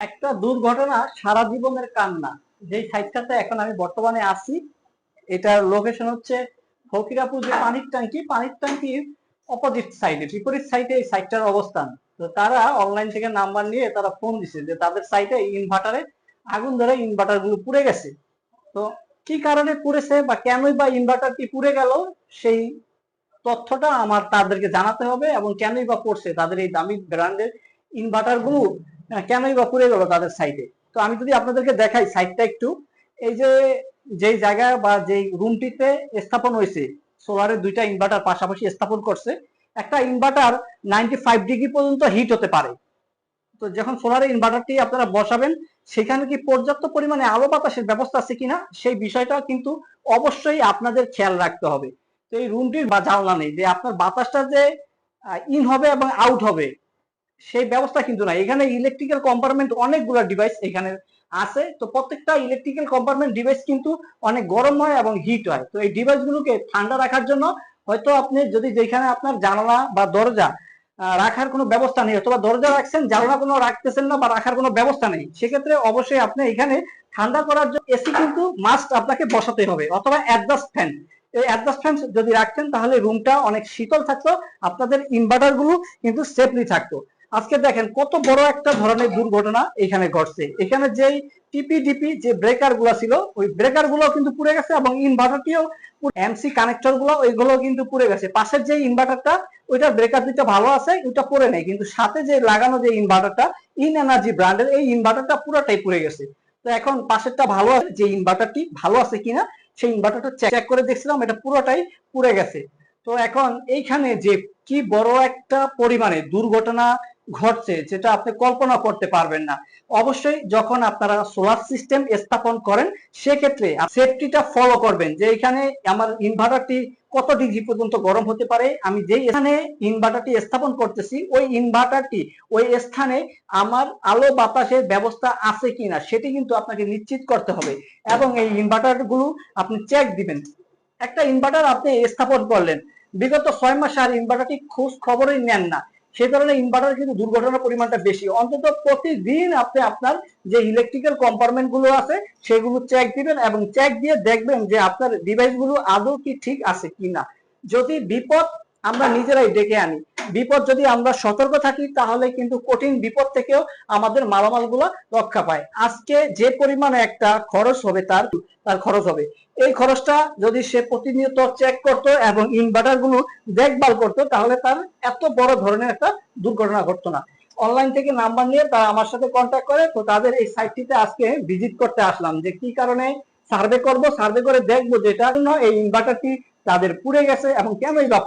একটা দুর্ঘটনা সারা জীবনের কান্না। যেই সাইটটাতে এখন আমি বর্তমানে আছি, এটার লোকেশন হচ্ছে ফকিরাপুর যে পানির ট্যাঙ্কি, পানির ট্যাঙ্কির অপোজিট সাইডে বিপরীত সাইডে এই সাইটটার অবস্থান। তো তারা অনলাইন থেকে নাম্বার নিয়ে তারা ফোন দিছে যে তাদের সাইটে ইনভার্টারে আগুন ধরে ইনভার্টারগুলো পুড়ে গেছে। তো কি কারণে পুড়েছে বা কেনই বা ইনভার্টারটি পুড়ে গেল, সেই তথ্যটা আমার তাদেরকে জানাতে হবে এবং কেনই বা পড়ছে তাদের এই দামি ব্র্যান্ডের ইনভার্টারগুলো আহ, কেনই বা পুড়ে গেল তাদের সাইটে তো আমি যদি আপনাদেরকে দেখাই সাইটটা একটু এই যে যেই জায়গা বা যেই রুমটিতে স্থাপন হয়েছে সোলারের দুইটা ইনভার্টার পাশাপাশি স্থাপন করছে একটা ইনভার্টার নাইনটি ফাইভ ডিগ্রি পর্যন্ত হিট হতে পারে। তো যখন সোলারের ইনভার্টারটি আপনারা বসাবেন সেখানে কি পর্যাপ্ত পরিমাণে আলো বাতাসের ব্যবস্থা আছে কিনা সেই বিষয়টা কিন্তু অবশ্যই আপনাদের খেয়াল রাখতে হবে। তো এই রুমটির বা জানলা নেই যে আপনার বাতাসটা যে ইন হবে এবং আউট হবে সেই ব্যবস্থা কিন্তু না এখানে ইলেকট্রিক্যাল কম্পার্টমেন্ট অনেকগুলো ডিভাইস এখানে আছে। তো প্রত্যেকটা ইলেকট্রিক্যাল কম্পার্টমেন্ট ডিভাইস কিন্তু অনেক গরম হয় এবং হিট হয়। তো এই ডিভাইসগুলোকে ঠান্ডা রাখার জন্য হয়তো আপনি যদি যেখানে আপনার জানালা বা দরজা রাখার কোনো ব্যবস্থা নেই অথবা দরজা রাখছেন, জানালা কোনো রাখতেছেন না বা রাখার কোনো ব্যবস্থা নেই, সেক্ষেত্রে অবশ্যই আপনি এখানে ঠান্ডা করার জন্য এসি কিন্তু মাস্ট আপনাকে বসাতে হবে অথবা অ্যাডজাস্ট ফ্যান এই অ্যাডজাস্ট ফ্যান যদি রাখতেন তাহলে রুমটা অনেক শীতল থাকতো, আপনাদের ইনভার্টারগুলো কিন্তু সেফলি থাকতো। আজকে দেখেন কত বড় একটা ধরনের দুর্ঘটনা এখানে ঘটছে। এখানে যেই টিপিডিপি যে ব্রেকারগুলো ছিল, ওই ব্রেকারগুলো কিন্তু পুড়ে গেছে এবং ইনভার্টারটিও এমসি কানেক্টরগুলো ওইগুলো কিন্তু পুড়ে গেছে। পাশের যে ইনভার্টারটা ওইটা ব্রেকার দুইটা ভালো আছে, ওইটা পড়ে নেই। কিন্তু সাথে যে লাগানো যে ইনভার্টারটা ইন এনার্জি ব্র্যান্ডের এই ইনভার্টারটা পুরোটাই পুড়ে গেছে। তো এখন পাশেরটা ভালো আছে, যে ইনভার্টারটি ভালো আছে কিনা, সেই ইনভার্টারটা চেক করে দেখছিলাম, এটা পুরোটাই পুড়ে গেছে। তো এখন এইখানে যে কি বড় একটা পরিমাণে দুর্ঘটনা ঘটছে যেটা আপনি কল্পনা করতে পারবেন না। অবশ্যই যখন আপনারা সোলার সিস্টেম স্থাপন করেন, সেক্ষেত্রে সেফটিটা ফলো করবেন যে এখানে আমার ইনভার্টারটি কত ডিগ্রি পর্যন্ত গরম হতে পারে, আমি যেই স্থানে ইনভার্টারটি স্থাপন করতেছি, ওই ইনভার্টারটি ওই স্থানে আমার আলো বাতাসের ব্যবস্থা আছে কিনা, সেটি কিন্তু আপনাকে নিশ্চিত করতে হবে এবং এই ইনভার্টারগুলো আপনি চেক দিবেন। একটা ইনভার্টার আপনি স্থাপন করলেন, বিগত ছয় মাস আর ইনভার্টারটি খোঁজ খবরই নেন না। সেই কারণে ইনভার্টার কিন্তু দুর্ঘটনার পরিমাণটা বেশি। অন্তত প্রতিদিন আপনি আপনার যে ইলেকট্রিক্যাল কম্পার্টমেন্টগুলো আছে, সেগুলো চেক দিবেন এবং চেক দিয়ে দেখবেন যে আপনার ডিভাইসগুলো আদৌ কি ঠিক আছে কিনা। যদি বিপদ, আমরা নিজেরাই ডেকে আনি। বিপদ যদি আমরা সতর্ক থাকি, তাহলে কিন্তু কঠিন বিপদ থেকেও আমাদের মালামালগুলো রক্ষা পায়। আজকে যে পরিমাণে একটা খরচ হবে তার তার খরচ হবে। এই খরচটা যদি সে প্রতিনিয়ত চেক করত এবং ইনভার্টারগুলো দেখভাল করতো, তাহলে তার এত বড় ধরনের একটা দুর্ঘটনা ঘটতো না। অনলাইন থেকে নাম্বার নিয়ে তারা আমার সাথে কন্ট্যাক্ট করে, তো তাদের এই সাইটটিতে আজকে ভিজিট করতে আসলাম যে কি কারণে সার্ভে করব সার্ভে করে দেখব যেটার জন্য এই ইনভার্টারটি তাদের পুড়ে গেছে এবং কেনই বা